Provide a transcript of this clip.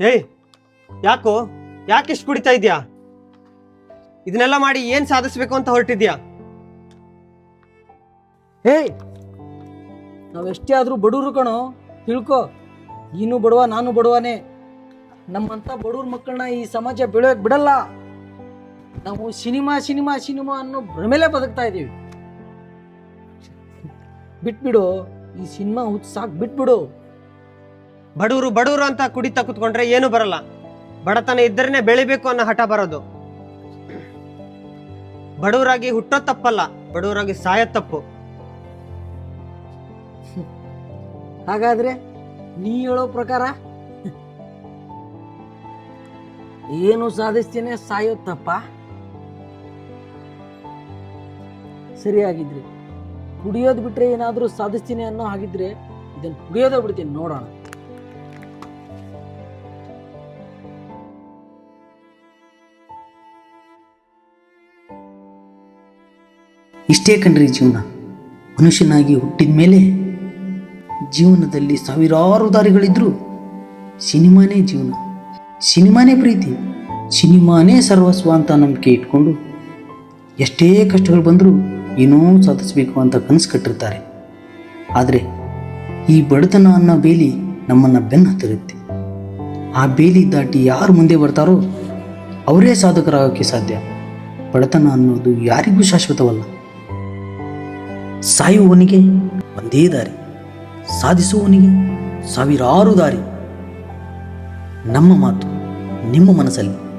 ಏಯ್ ಯಾಕೋ? ಯಾಕೆ ಇಷ್ಟು ಕುಡಿತಾ ಇದೆಯಾ? ಇದನ್ನೆಲ್ಲ ಮಾಡಿ ಏನ್ ಸಾಧಿಸ್ಬೇಕು ಅಂತ ಹೊರಟಿದ್ಯಾ? ಹೇಯ್ ನಾವೆಷ್ಟೇ ಆದರೂ ಬಡವರು ಕಣೋ, ತಿಳ್ಕೊ. ನೀನು ಬಡವ, ನಾನು ಬಡವನೇ. ನಮ್ಮಂಥ ಬಡವ್ರ ಮಕ್ಕಳನ್ನ ಈ ಸಮಾಜ ಬೆಳೆಯೋಕೆ ಬಿಡಲ್ಲ. ನಾವು ಸಿನಿಮಾ ಸಿನಿಮಾ ಸಿನಿಮಾ ಅನ್ನೋ ಭ್ರಮೆಲೆ ಬದುಕ್ತಾ ಇದ್ದೀವಿ ಬಿಟ್ಬಿಡು, ಈ ಸಿನಿಮಾ ಹುಚ್ಚು ಸಾಕು ಬಿಟ್ಬಿಡು. ಬಡವರು ಬಡವರು ಅಂತ ಕುಡಿತಾ ಕುತ್ಕೊಂಡ್ರೆ ಏನು ಬರಲ್ಲ. ಬಡತನ ಇದ್ದರೇನೆ ಬೆಳಿಬೇಕು ಅನ್ನೋ ಹಠ ಬರೋದು. ಬಡವರಾಗಿ ಹುಟ್ಟೋ ತಪ್ಪಲ್ಲ ಬಡವರಾಗಿ ಸಾಯೋ ತಪ್ಪು. ಹಾಗಾದ್ರೆ ನೀ ಹೇಳೋ ಪ್ರಕಾರ ಏನು ಸಾಧಿಸ್ತೇನೆ ಸಾಯೋ ತಪ್ಪ? ಸರಿಯಾಗಿದ್ರಿ ಕುಡಿಯೋದು ಬಿಟ್ರೆ ಏನಾದರೂ ಸಾಧಿಸ್ತೀನಿ ಅನ್ನೋ ಹಾಗಿದ್ರೆ ಇದನ್ನು ಕುಡಿಯೋದೇ ಬಿಡ್ತೀನಿ ನೋಡೋಣ. ಇಷ್ಟೇ ಕಣ್ರಿ ಜೀವನ. ಮನುಷ್ಯನಾಗಿ ಹುಟ್ಟಿದ ಮೇಲೆ ಜೀವನದಲ್ಲಿ ಸಾವಿರಾರು ದಾರಿಗಳಿದ್ರು. ಸಿನಿಮಾನೇ ಜೀವನ. ಸಿನಿಮಾನೇ ಪ್ರೀತಿ. ಸಿನಿಮಾನೇ ಸರ್ವಸ್ವ ಅಂತ ನಂಬಿಕೆ ಇಟ್ಕೊಂಡು ಎಷ್ಟೇ ಕಷ್ಟಗಳು ಬಂದರೂ ಏನೋ ಸಾಧಿಸಬೇಕು ಅಂತ ಕನಸು ಕಟ್ಟಿರ್ತಾರೆ. ಆದರೆ ಈ ಬಡತನ ಅನ್ನೋ ಬೇಲಿ ನಮ್ಮನ್ನು ಬೆನ್ನು ಹತ್ತಿರುತ್ತೆ. ಆ ಬೇಲಿ ದಾಟಿ ಯಾರು ಮುಂದೆ ಬರ್ತಾರೋ ಅವರೇ ಸಾಧಕರಾಗೋಕ್ಕೆ ಸಾಧ್ಯ. ಬಡತನ ಅನ್ನೋದು ಯಾರಿಗೂ ಶಾಶ್ವತವಲ್ಲ. ಸಾಯುವವನಿಗೆ ಒಂದೇ ದಾರಿ ಸಾಧಿಸುವವನಿಗೆ ಸಾವಿರಾರು ದಾರಿ. ನಮ್ಮ ಮಾತು ನಿಮ್ಮ ಮನಸ್ಸಲ್ಲಿ.